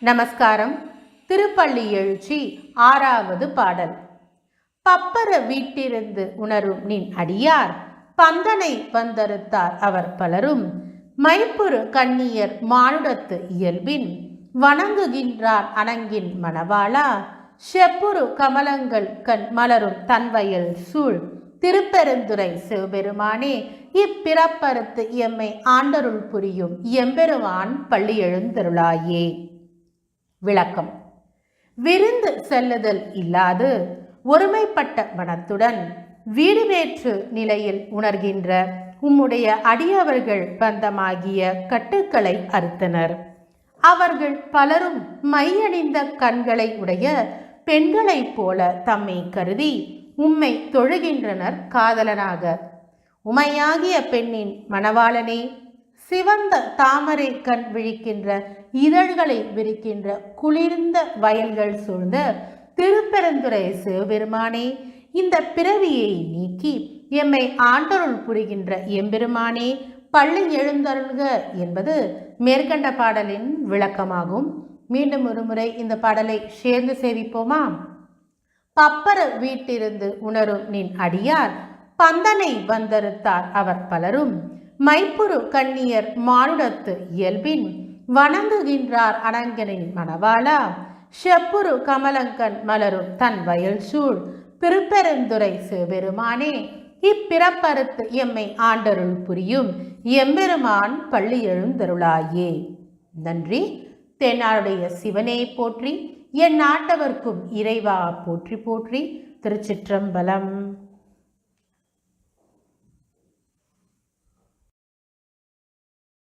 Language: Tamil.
நமஸ்காரம். திருப்பள்ளி எழுச்சி ஆறாவது பாடல். பப்பர வீட்டிருந்து உணரும் நின் அடியார் பந்தனை வந்தறுத்தார் அவர் பலரும். மைப்புறு கண்ணியர் மானுடத்து இயல்பின் வணங்குகின்றார் அணங்கின் மணவாளா. செப்புரு கமலங்கள் கண் மலரும் தன்வயல் சூழ் திருப்பெருந்துரை சிவபெருமானே இப்பிறப்பறுத்து எம்மை ஆண்டருள் புரியும் எம்பெருமான் பள்ளி எழுந்தருளாயே. விளக்கம். விருந்து செல்லுதல் இல்லாது ஒருமைப்பட்ட மனத்துடன் வீடுவேற்று நிலையில் உணர்கின்ற உம்முடைய அடியவர்கள் பந்தமாகிய கட்டுக்களை அறுத்தனர். அவர்கள் பலரும் மையணிந்த கண்களை உடைய பெண்களைப் போல தம்மை கருதி உம்மை தொழுகின்றனர் காதலனாக. உமையாகிய பெண்ணின் மணவாளனே சிவந்த தாமரை கண் விழிக்கின்ற இதழ்களை விரிக்கின்ற குளிர்ந்த வயல்கள் சூழ்ந்த திருப்பெருந்துறை சிவபெருமானே இந்த பிறவியை நீக்கி எம்மை ஆண்டருள் புரிகின்ற எம்பெருமானே பள்ளி எழுந்தருள்க என்பது மேற்கண்ட பாடலின் விளக்கமாகும். மீண்டும் ஒருமுறை இந்த பாடலை சேர்ந்து சேவிப்போமா? பப்பர வீட்டிருந்து உணரும் நின் அடியார் பந்தனை வந்தறுத்தார் அவர் பலரும். மைப்புரு கண்ணியர் மானுடத்து இயல்பின் வணங்குகின்றார் அணங்கனின் மணவாளா. செப்புரு கமலங்கன் மலரும் தன் வயல் சூழ் திருப்பெருந்துரை சிவபெருமானே. இப்பிறப்பறுத்து எம்மை ஆண்டருள் புரியும் எம்பெருமான் பள்ளி எழுந்தருளாயே. நன்றி. தென்னாருடைய சிவனே போற்றி என் நாட்டவர்க்கும் இறைவா போற்றி போற்றி. திருச்சிற்றம்பலம்.